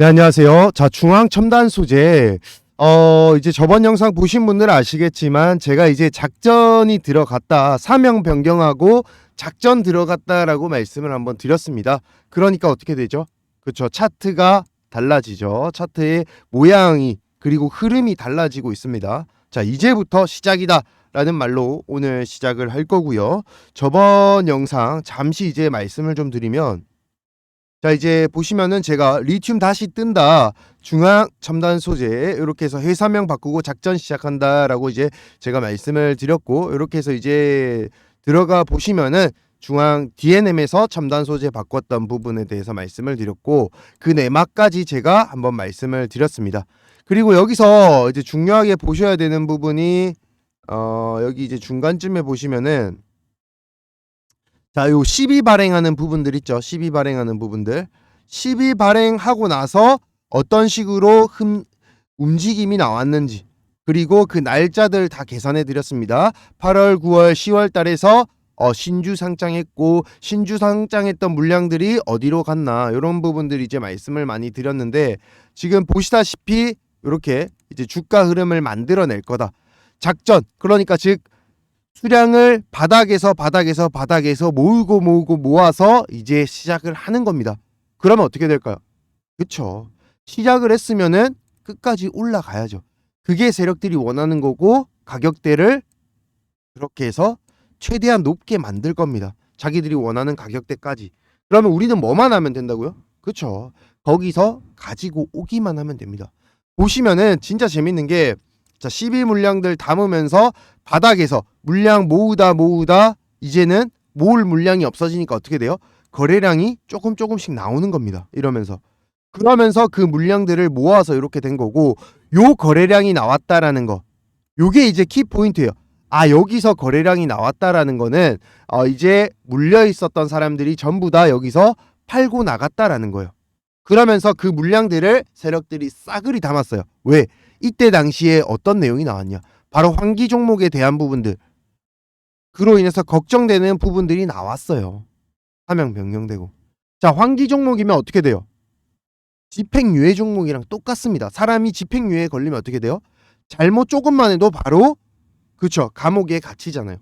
네, 안녕하세요. 자, 중앙 첨단 소재. 어, 이제 저번 영상 보신 분들은 아시겠지만 제가 이제 작전이 들어갔다. 사명 변경하고 작전 들어갔다라고 말씀을 한번 드렸습니다. 그러니까 어떻게 되죠? 그렇죠. 차트가 달라지죠. 차트의 모양이 그리고 흐름이 달라지고 있습니다. 자, 이제부터 시작이다. 라는 말로 오늘 시작을 할 거고요. 저번 영상 잠시 이제 말씀을 좀 드리면 자 이제 보시면은 제가 리튬 다시 뜬다 중앙 첨단 소재 이렇게 해서 회사명 바꾸고 작전 시작한다라고 이제 제가 말씀을 드렸고 이렇게 해서 이제 들어가 보시면은 중앙 DNM에서 첨단 소재 바꿨던 부분에 대해서 말씀을 드렸고 그 내막까지 제가 한번 말씀을 드렸습니다. 그리고 여기서 이제 중요하게 보셔야 되는 부분이 어 여기 이제 중간쯤에 보시면은 자, 요 12 발행하는 부분들 있죠. 12 발행하는 부분들. 12 발행하고 나서 어떤 식으로 흠, 움직임이 나왔는지 그리고 그 날짜들 다 계산해 드렸습니다. 8월, 9월, 10월 달에서 어, 신주 상장했고 신주 상장했던 물량들이 어디로 갔나 이런 부분들 이제 말씀을 많이 드렸는데 지금 보시다시피 이렇게 이제 주가 흐름을 만들어낼 거다. 작전 그러니까 즉 수량을 바닥에서 바닥에서 바닥에서 모으고 모으고 모아서 이제 시작을 하는 겁니다. 그러면 어떻게 될까요? 그쵸. 시작을 했으면은 끝까지 올라가야죠. 그게 세력들이 원하는 거고 가격대를 그렇게 해서 최대한 높게 만들 겁니다. 자기들이 원하는 가격대까지. 그러면 우리는 뭐만 하면 된다고요? 그쵸. 거기서 가지고 오기만 하면 됩니다. 보시면은 진짜 재밌는 게 자, 12 물량들 담으면서 바닥에서 물량 모으다 모으다 이제는 모을 물량이 없어지니까 어떻게 돼요? 거래량이 조금 조금씩 나오는 겁니다. 이러면서 그러면서 그 물량들을 모아서 이렇게 된 거고 요 거래량이 나왔다라는 거 요게 이제 키 포인트예요. 아 여기서 거래량이 나왔다라는 거는 어, 이제 물려 있었던 사람들이 전부 다 여기서 팔고 나갔다라는 거예요. 그러면서 그 물량들을 세력들이 싸그리 담았어요. 왜? 이때 당시에 어떤 내용이 나왔냐? 바로 환기 종목에 대한 부분들. 그로 인해서 걱정되는 부분들이 나왔어요. 사명 변경되고. 자, 환기 종목이면 어떻게 돼요? 집행유예 종목이랑 똑같습니다. 사람이 집행유예에 걸리면 어떻게 돼요? 잘못 조금만 해도 바로 그쵸 감옥에 갇히잖아요.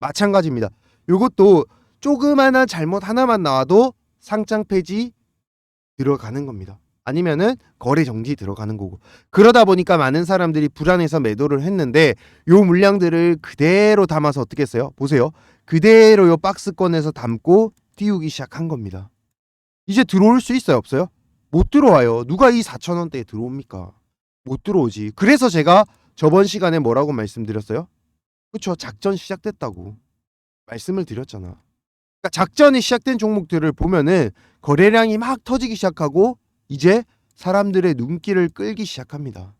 마찬가지입니다. 요것도 조그마한 잘못 하나만 나와도 상장 폐지 들어가는 겁니다. 아니면은 거래 정지 들어가는 거고 그러다 보니까 많은 사람들이 불안해서 매도를 했는데 요 물량들을 그대로 담아서 어떻게 했어요? 보세요. 그대로 요 박스권에서 담고 띄우기 시작한 겁니다. 이제 들어올 수 있어요, 없어요? 못 들어와요. 누가 이 4천 원대에 들어옵니까? 못 들어오지. 그래서 제가 저번 시간에 뭐라고 말씀드렸어요? 그쵸 작전 시작됐다고 말씀을 드렸잖아. 그러니까 작전이 시작된 종목들을 보면은 거래량이 막 터지기 시작하고 이제 사람들의 눈길을 끌기 시작합니다.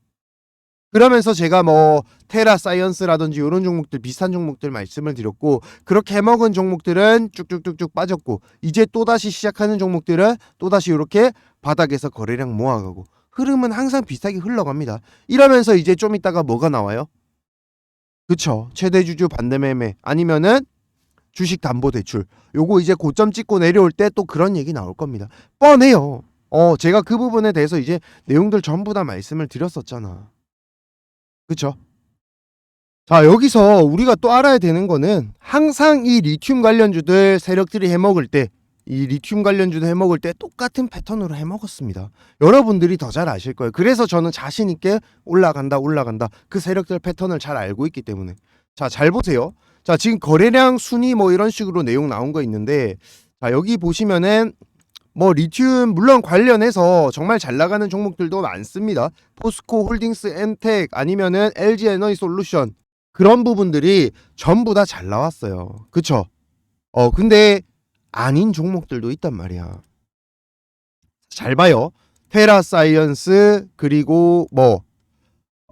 그러면서 제가 뭐 테라 사이언스라든지 이런 종목들 비슷한 종목들 말씀을 드렸고 그렇게 해먹은 종목들은 쭉쭉쭉쭉 빠졌고 이제 또다시 시작하는 종목들은 또다시 이렇게 바닥에서 거래량 모아가고 흐름은 항상 비슷하게 흘러갑니다. 이러면서 이제 좀 있다가 뭐가 나와요? 그쵸 최대 주주 반대매매 아니면은 주식 담보 대출 요거 이제 고점 찍고 내려올 때 또 그런 얘기 나올 겁니다. 뻔해요. 어, 제가 그 부분에 대해서 이제 내용들 전부 다 말씀을 드렸었잖아. 그쵸? 자, 여기서 우리가 또 알아야 되는 거는 항상 이 리튬 관련주들 세력들이 해먹을 때, 이 리튬 관련주도 해먹을 때 똑같은 패턴으로 해먹었습니다. 여러분들이 더 잘 아실 거예요. 그래서 저는 자신있게 올라간다, 올라간다. 그 세력들 패턴을 잘 알고 있기 때문에. 자, 잘 보세요. 자, 지금 거래량 순위 뭐 이런 식으로 내용 나온 거 있는데, 자, 여기 보시면은 뭐 리튬 물론 관련해서 정말 잘 나가는 종목들도 많습니다. 포스코 홀딩스 엔텍 아니면은 LG 에너지 솔루션 그런 부분들이 전부 다 잘 나왔어요. 그쵸? 어 근데 아닌 종목들도 있단 말이야. 잘 봐요. 테라 사이언스 그리고 뭐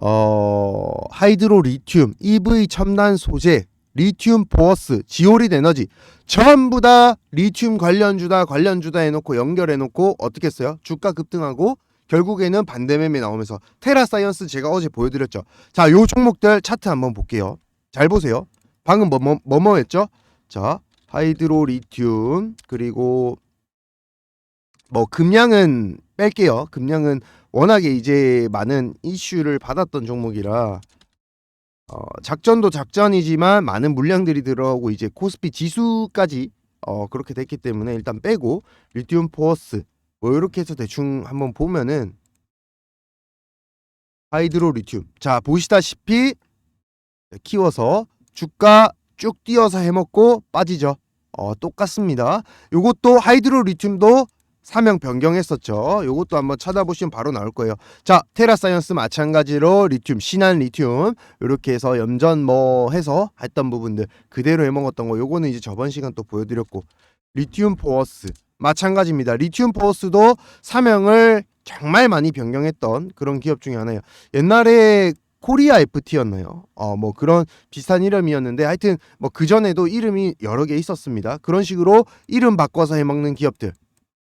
어, 하이드로 리튬, EV 첨단 소재, 리튬 포어스, 지오릿 에너지 전부 다 리튬 관련주다 관련주다 해놓고 연결해놓고 어떻게 했어요? 주가 급등하고 결국에는 반대매매 나오면서 테라사이언스 제가 어제 보여드렸죠. 자, 요 종목들 차트 한번 볼게요. 잘 보세요. 방금 뭐 뭐 뭐, 뭐 했죠? 자, 하이드로 리튬 그리고 뭐 금양은 뺄게요. 금량은 워낙에 이제 많은 이슈를 받았던 종목이라 어, 작전도 작전이지만 많은 물량들이 들어오고 이제 코스피 지수까지 어, 그렇게 됐기 때문에 일단 빼고 리튬 포어스 뭐 이렇게 해서 대충 한번 보면은 하이드로 리튬 자 보시다시피 키워서 주가 쭉 뛰어서 해먹고 빠지죠. 어, 똑같습니다. 요것도 하이드로 리튬도 사명 변경했었죠. 요것도 한번 찾아보시면 바로 나올 거예요. 자, 테라사이언스 마찬가지로 리튬, 신한 리튬 이렇게 해서 염전 뭐 해서 했던 부분들 그대로 해먹었던 거 요거는 이제 저번 시간 또 보여드렸고 리튬 포어스 마찬가지입니다. 리튬 포어스도 사명을 정말 많이 변경했던 그런 기업 중에 하나예요. 옛날에 코리아 FT였나요? 어, 뭐 그런 비슷한 이름이었는데 하여튼 뭐 그전에도 이름이 여러 개 있었습니다. 그런 식으로 이름 바꿔서 해먹는 기업들.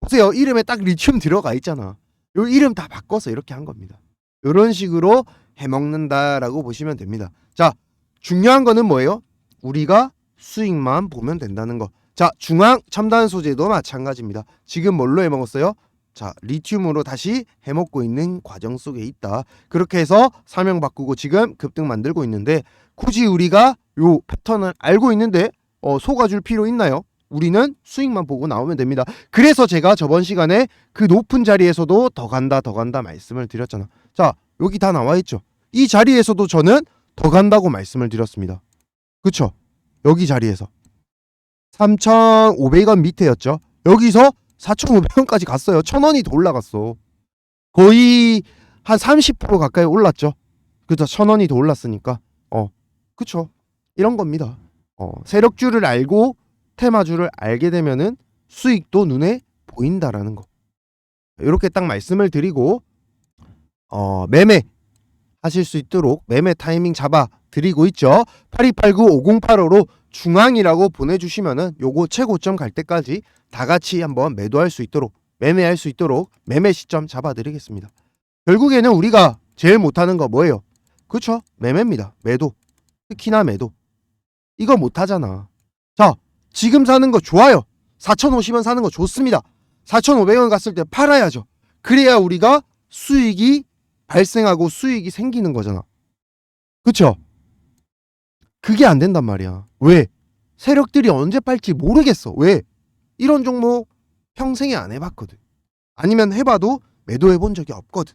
보세요. 이름에 딱 리튬 들어가 있잖아. 요 이름 다 바꿔서 이렇게 한 겁니다. 이런 식으로 해먹는다라고 보시면 됩니다. 자, 중요한 거는 뭐예요? 우리가 수익만 보면 된다는 거. 자, 중앙 첨단 소재도 마찬가지입니다. 지금 뭘로 해먹었어요? 자, 리튬으로 다시 해먹고 있는 과정 속에 있다. 그렇게 해서 사명 바꾸고 지금 급등 만들고 있는데 굳이 우리가 요 패턴을 알고 있는데 어, 속아줄 필요 있나요? 우리는 수익만 보고 나오면 됩니다. 그래서 제가 저번 시간에 그 높은 자리에서도 더 간다, 더 간다 말씀을 드렸잖아. 자, 여기 다 나와 있죠. 이 자리에서도 저는 더 간다고 말씀을 드렸습니다. 그쵸? 여기 자리에서 3,500원 밑에였죠. 여기서 4,500원까지 갔어요. 1,000원이 더 올라갔어. 거의 한 30% 가까이 올랐죠. 그죠? 1,000원이 더 올랐으니까. 어, 그쵸? 이런 겁니다. 어, 세력주를 알고 테마주를 알게 되면은 수익도 눈에 보인다라는 거. 이렇게 딱 말씀을 드리고 어, 매매 하실 수 있도록 매매 타이밍 잡아 드리고 있죠. 8289-5085로 중앙이라고 보내주시면은 요거 최고점 갈 때까지 다 같이 한번 매도할 수 있도록 매매할 수 있도록 매매 시점 잡아 드리겠습니다. 결국에는 우리가 제일 못하는 거 뭐예요? 그쵸? 매매입니다. 매도. 특히나 매도. 이거 못하잖아. 자, 지금 사는 거 좋아요. 4,050원 사는 거 좋습니다. 4,500원 갔을 때 팔아야죠. 그래야 우리가 수익이 발생하고 수익이 생기는 거잖아. 그쵸? 그게 안 된단 말이야. 왜? 세력들이 언제 팔지 모르겠어. 왜? 이런 종목 평생에 안 해봤거든. 아니면 해봐도 매도해 본 적이 없거든.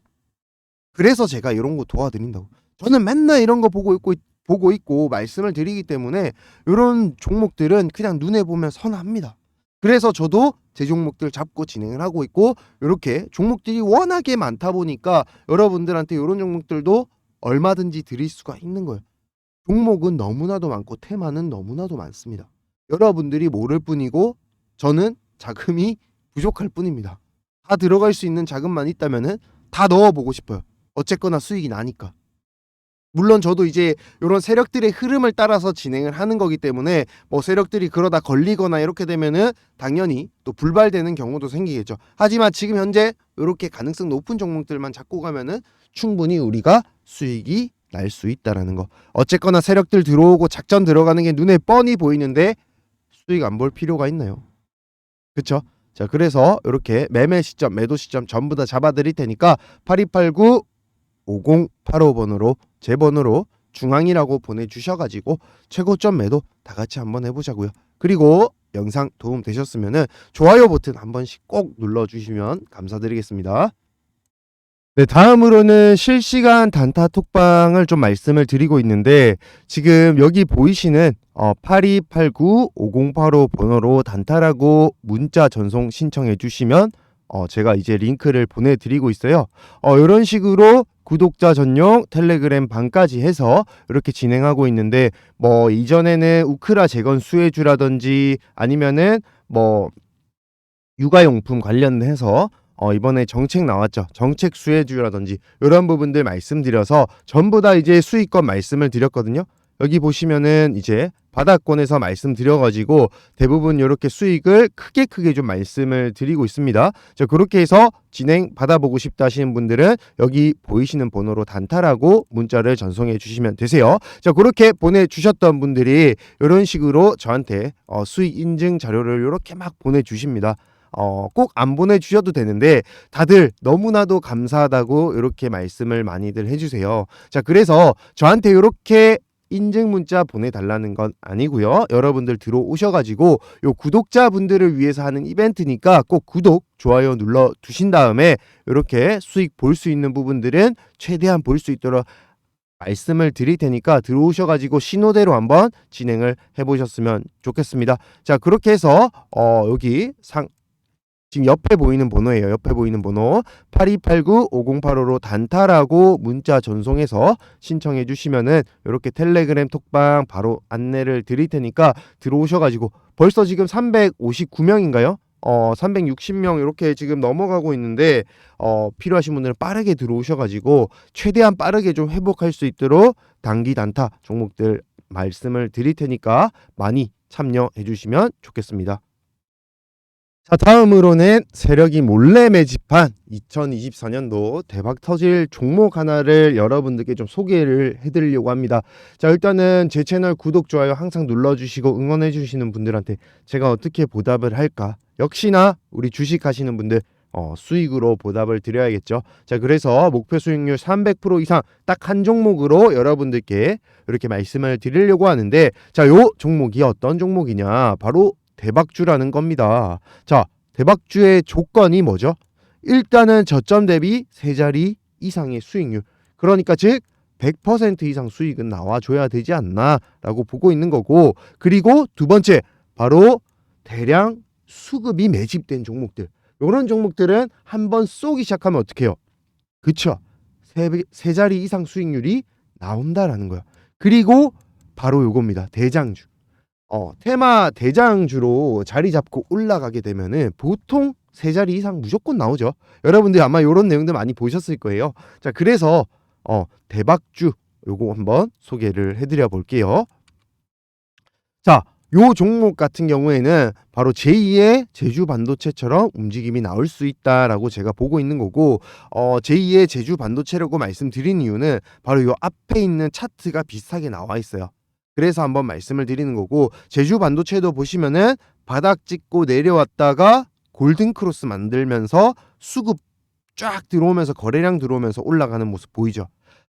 그래서 제가 이런 거 도와드린다고. 저는 맨날 이런 거 보고 있고 보고 있고 말씀을 드리기 때문에 이런 종목들은 그냥 눈에 보면 선합니다. 그래서 저도 제 종목들 잡고 진행을 하고 있고 이렇게 종목들이 워낙에 많다 보니까 여러분들한테 이런 종목들도 얼마든지 드릴 수가 있는 거예요. 종목은 너무나도 많고 테마는 너무나도 많습니다. 여러분들이 모를 뿐이고 저는 자금이 부족할 뿐입니다. 다 들어갈 수 있는 자금만 있다면은 다 넣어보고 싶어요. 어쨌거나 수익이 나니까. 물론 저도 이제 이런 세력들의 흐름을 따라서 진행을 하는 거기 때문에 뭐 세력들이 그러다 걸리거나 이렇게 되면은 당연히 또 불발되는 경우도 생기겠죠. 하지만 지금 현재 이렇게 가능성 높은 종목들만 잡고 가면은 충분히 우리가 수익이 날 수 있다라는 거. 어쨌거나 세력들 들어오고 작전 들어가는 게 눈에 뻔히 보이는데 수익 안 볼 필요가 있나요? 그쵸? 자, 그래서 이렇게 매매 시점, 매도 시점 전부 다 잡아 드릴 테니까 8289 5085번으로 제 번호로 중앙이라고 보내주셔가지고 최고점 매도 다 같이 한번 해보자고요. 그리고 영상 도움 되셨으면은 좋아요 버튼 한 번씩 꼭 눌러주시면 감사드리겠습니다. 네, 다음으로는 실시간 단타 톡방을 좀 말씀을 드리고 있는데 지금 여기 보이시는 어, 8289-5085 번호로 단타라고 문자 전송 신청해 주시면 어, 제가 이제 링크를 보내드리고 있어요. 어, 이런 식으로 구독자 전용 텔레그램 방까지 해서 이렇게 진행하고 있는데 뭐 이전에는 우크라 재건 수혜주라든지 아니면은 뭐 육아용품 관련해서 어, 이번에 정책 나왔죠. 정책 수혜주라든지 이런 부분들 말씀드려서 전부 다 이제 수익권 말씀을 드렸거든요. 여기 보시면은 이제 바닥권에서 말씀드려가지고 대부분 이렇게 수익을 크게 크게 좀 말씀을 드리고 있습니다. 자 그렇게 해서 진행 받아보고 싶다 하시는 분들은 여기 보이시는 번호로 단타라고 문자를 전송해 주시면 되세요. 자 그렇게 보내주셨던 분들이 이런 식으로 저한테 어, 수익 인증 자료를 이렇게 막 보내주십니다. 어, 꼭 안 보내주셔도 되는데 다들 너무나도 감사하다고 이렇게 말씀을 많이들 해주세요. 자, 그래서 저한테 이렇게 인증 문자 보내달라는 건 아니고요. 여러분들 들어오셔가지고 요 구독자분들을 위해서 하는 이벤트니까 꼭 구독, 좋아요 눌러 두신 다음에 이렇게 수익 볼 수 있는 부분들은 최대한 볼 수 있도록 말씀을 드릴 테니까 들어오셔가지고 신호대로 한번 진행을 해보셨으면 좋겠습니다. 자 그렇게 해서 어 여기 상 지금 옆에 보이는 번호예요. 옆에 보이는 번호 8289-5085로 단타라고 문자 전송해서 신청해 주시면은 이렇게 텔레그램 톡방 바로 안내를 드릴 테니까 들어오셔가지고 벌써 지금 359명인가요? 어 360명 이렇게 지금 넘어가고 있는데 어 필요하신 분들은 빠르게 들어오셔가지고 최대한 빠르게 좀 회복할 수 있도록 단기 단타 종목들 말씀을 드릴 테니까 많이 참여해 주시면 좋겠습니다. 자 다음으로는 세력이 몰래 매집한 2024년도 대박 터질 종목 하나를 여러분들께 좀 소개를 해드리려고 합니다. 자 일단은 제 채널 구독 좋아요 항상 눌러주시고 응원해 주시는 분들한테 제가 어떻게 보답을 할까? 역시나 우리 주식 하시는 분들 어, 수익으로 보답을 드려야겠죠. 자 그래서 목표 수익률 300% 이상 딱 한 종목으로 여러분들께 이렇게 말씀을 드리려고 하는데 자 요 종목이 어떤 종목이냐 바로 대박주라는 겁니다. 자, 대박주의 조건이 뭐죠? 일단은 저점 대비 세 자리 이상의 수익률. 그러니까 즉 100% 이상 수익은 나와줘야 되지 않나라고 보고 있는 거고 그리고 두 번째 바로 대량 수급이 매집된 종목들 이런 종목들은 한 번 쏘기 시작하면 어떻게 해요? 그쵸 세, 세 자리 이상 수익률이 나온다라는 거야 그리고 바로 요겁니다 대장주 어, 테마 대장주로 자리 잡고 올라가게 되면은 보통 세 자리 이상 무조건 나오죠. 여러분들 아마 이런 내용들 많이 보셨을 거예요. 자, 그래서 어, 대박주 요거 한번 소개를 해드려 볼게요. 자, 요 종목 같은 경우에는 바로 제2의 제주 반도체처럼 움직임이 나올 수 있다라고 제가 보고 있는 거고 어, 제2의 제주 반도체라고 말씀드린 이유는 바로 요 앞에 있는 차트가 비슷하게 나와 있어요. 그래서 한번 말씀을 드리는 거고 제주 반도체도 보시면은 바닥 찍고 내려왔다가 골든 크로스 만들면서 수급 쫙 들어오면서 거래량 들어오면서 올라가는 모습 보이죠.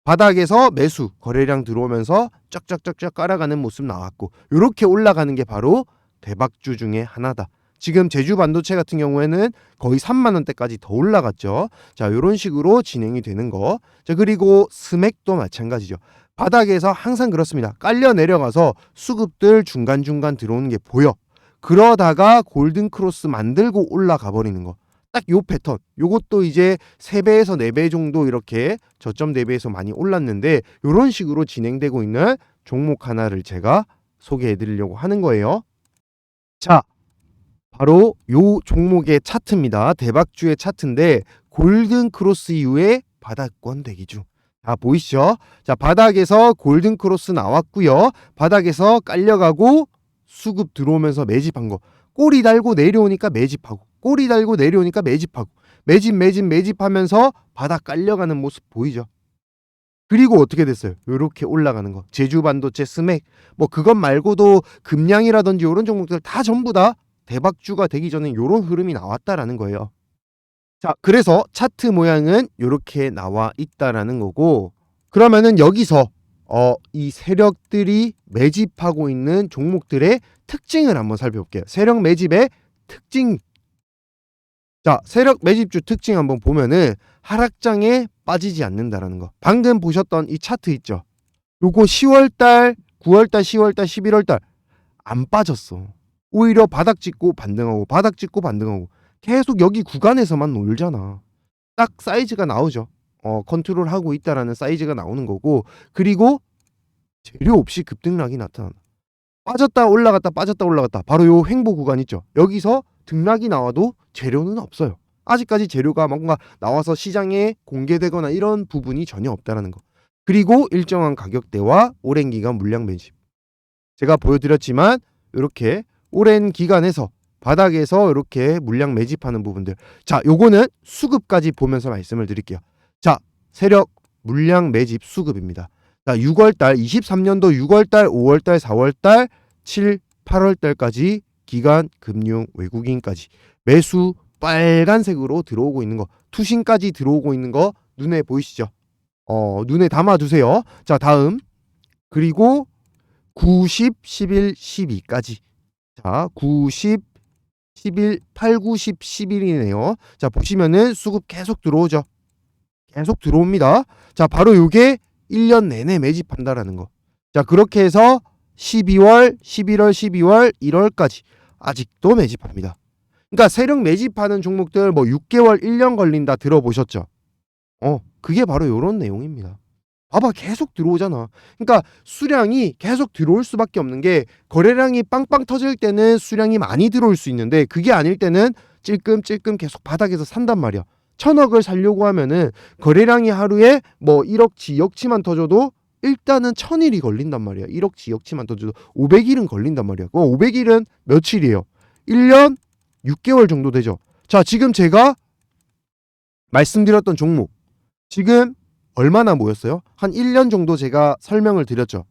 바닥에서 매수 거래량 들어오면서 쫙쫙쫙쫙 깔아가는 모습 나왔고 이렇게 올라가는 게 바로 대박주 중에 하나다. 지금 제주 반도체 같은 경우에는 거의 3만 원대까지 더 올라갔죠. 자, 이런 식으로 진행이 되는 거. 자, 그리고 스맥도 마찬가지죠. 바닥에서 항상 그렇습니다. 깔려 내려가서 수급들 중간중간 들어오는 게 보여. 그러다가 골든 크로스 만들고 올라가 버리는 거. 딱 요 패턴. 요것도 이제 3배에서 4배 정도 이렇게 저점 대비해서 많이 올랐는데 요런 식으로 진행되고 있는 종목 하나를 제가 소개해 드리려고 하는 거예요. 자, 바로 요 종목의 차트입니다. 대박주의 차트인데 골든 크로스 이후에 바닥권 대기 중. 자, 보이시죠? 자, 바닥에서 골든 크로스 나왔고요. 바닥에서 깔려가고 수급 들어오면서 매집한 거. 꼬리 달고 내려오니까 매집하고 꼬리 달고 내려오니까 매집하고 매집 매집 매집하면서 바닥 깔려가는 모습 보이죠? 그리고 어떻게 됐어요? 이렇게 올라가는 거. 제주 반도체 스맥 뭐 그것 말고도 금량이라든지 이런 종목들 다 전부 다 대박주가 되기 전에 이런 흐름이 나왔다라는 거예요. 자, 그래서 차트 모양은 이렇게 나와 있다라는 거고 그러면은 여기서 어, 이 세력들이 매집하고 있는 종목들의 특징을 한번 살펴볼게요. 세력 매집의 특징. 자, 세력 매집주 특징 한번 보면은 하락장에 빠지지 않는다라는 거. 방금 보셨던 이 차트 있죠? 요거 10월 달, 9월 달, 10월 달, 11월 달 안 빠졌어. 오히려 바닥 찍고 반등하고 바닥 찍고 반등하고 계속 여기 구간에서만 놀잖아. 딱 사이즈가 나오죠. 어, 컨트롤하고 있다라는 사이즈가 나오는 거고 그리고 재료 없이 급등락이 나타나. 빠졌다 올라갔다 빠졌다 올라갔다. 바로 요 횡보 구간 있죠. 여기서 등락이 나와도 재료는 없어요. 아직까지 재료가 뭔가 나와서 시장에 공개되거나 이런 부분이 전혀 없다라는 거. 그리고 일정한 가격대와 오랜 기간 물량 매집. 제가 보여드렸지만 이렇게 오랜 기간에서 바닥에서 이렇게 물량 매집하는 부분들. 자, 요거는 수급까지 보면서 말씀을 드릴게요. 자, 세력 물량 매집 수급입니다. 자, 6월 달 23년도 6월 달, 5월 달, 4월 달, 7, 8월 달까지 기관, 금융, 외국인까지 매수 빨간색으로 들어오고 있는 거, 투신까지 들어오고 있는 거 눈에 보이시죠? 어, 눈에 담아 두세요. 자, 다음. 그리고 90, 11, 12까지. 자, 90, 11, 8, 9, 10, 11이네요. 자, 보시면은 수급 계속 들어오죠. 계속 들어옵니다. 자, 바로 요게 1년 내내 매집한다라는 거. 자, 그렇게 해서 12월, 11월, 12월, 1월까지 아직도 매집합니다. 그러니까 세력 매집하는 종목들 뭐 6개월, 1년 걸린다 들어보셨죠? 어, 그게 바로 요런 내용입니다. 봐봐, 계속 들어오잖아. 그러니까 수량이 계속 들어올 수밖에 없는 게 거래량이 빵빵 터질 때는 수량이 많이 들어올 수 있는데 그게 아닐 때는 찔끔찔끔 계속 바닥에서 산단 말이야. 천억을 살려고 하면은 거래량이 하루에 뭐 1억치, 2억치만 터져도 일단은 천일이 걸린단 말이야. 1억치, 2억치만 터져도 500일은 걸린단 말이야. 그 500일은 며칠이에요? 1년 6개월 정도 되죠. 자, 지금 제가 말씀드렸던 종목 지금 얼마나 모였어요? 한 1년 정도 제가 설명을 드렸죠.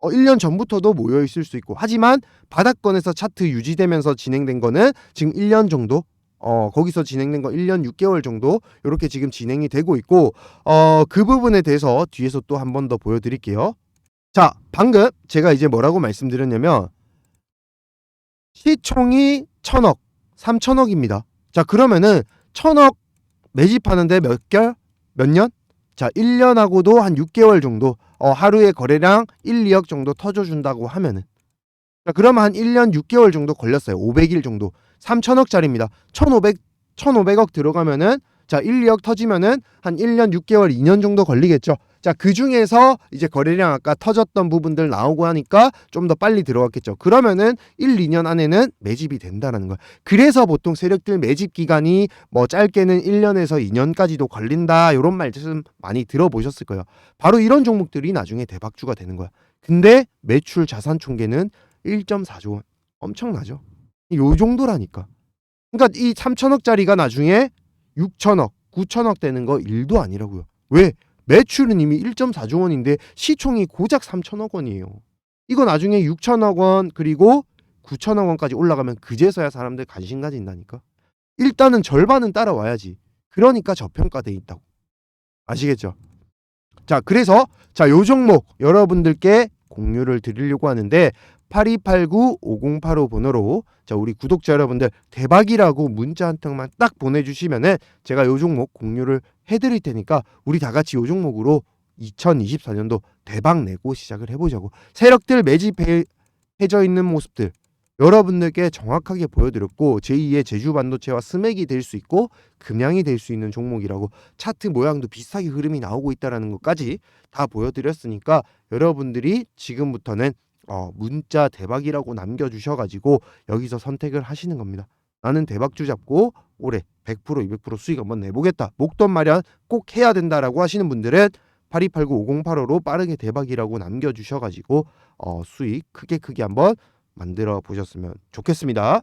어, 1년 전부터도 모여 있을 수 있고 하지만 바닥권에서 차트 유지되면서 진행된 거는 지금 1년 정도 어, 거기서 진행된 거 1년 6개월 정도 이렇게 지금 진행이 되고 있고 어, 그 부분에 대해서 뒤에서 또 한 번 더 보여드릴게요. 자, 방금 제가 이제 뭐라고 말씀드렸냐면 시총이 천억, 3천억입니다. 자, 그러면은 천억 매집하는데 몇 개월? 몇 년? 자, 1년하고도 한 6개월 정도 어, 하루에 거래량 1, 2억 정도 터져준다고 하면은 자, 그러면 한 1년 6개월 정도 걸렸어요. 500일 정도. 3천억짜리입니다. 1,500 1,500억 들어가면은 자, 1, 2억 터지면은 한 1년 6개월, 2년 정도 걸리겠죠. 자, 그 중에서 이제 거래량 아까 터졌던 부분들 나오고 하니까 좀 더 빨리 들어갔겠죠. 그러면은 1, 2년 안에는 매집이 된다라는 거야. 그래서 보통 세력들 매집 기간이 뭐 짧게는 1년에서 2년까지도 걸린다. 이런 말씀 많이 들어보셨을 거예요. 바로 이런 종목들이 나중에 대박주가 되는 거야. 근데 매출 자산 총계는 1.4조 원. 엄청나죠. 요 정도라니까. 그러니까 이 3천억짜리가 나중에 6천억, 9천억 되는 거 일도 아니라고요. 왜? 매출은 이미 1.4조 원인데 시총이 고작 3천억 원이에요. 이거 나중에 6천억 원 그리고 9천억 원까지 올라가면 그제서야 사람들 관심 가진다니까. 일단은 절반은 따라와야지. 그러니까 저평가돼 있다고. 아시겠죠? 자, 그래서 자, 요 종목 여러분들께 공유를 드리려고 하는데 8289-5085 번호로 자 우리 구독자 여러분들 대박이라고 문자 한 통만 딱 보내주시면은 제가 요 종목 공유를 해드릴 테니까 우리 다 같이 요 종목으로 2024년도 대박 내고 시작을 해보자고. 세력들 매집해 해져 있는 모습들 여러분들께 정확하게 보여드렸고 제2의 제주 반도체와 스맥이 될 수 있고 금양이 될 수 있는 종목이라고 차트 모양도 비슷하게 흐름이 나오고 있다라는 것까지 다 보여드렸으니까 여러분들이 지금부터는 어, 문자 대박이라고 남겨주셔가지고 여기서 선택을 하시는 겁니다. 나는 대박주 잡고 올해 100% 200% 수익 한번 내보겠다. 목돈 마련 꼭 해야 된다라고 하시는 분들은 8289-5085로 빠르게 대박이라고 남겨주셔가지고 어, 수익 크게 크게 한번 만들어 보셨으면 좋겠습니다.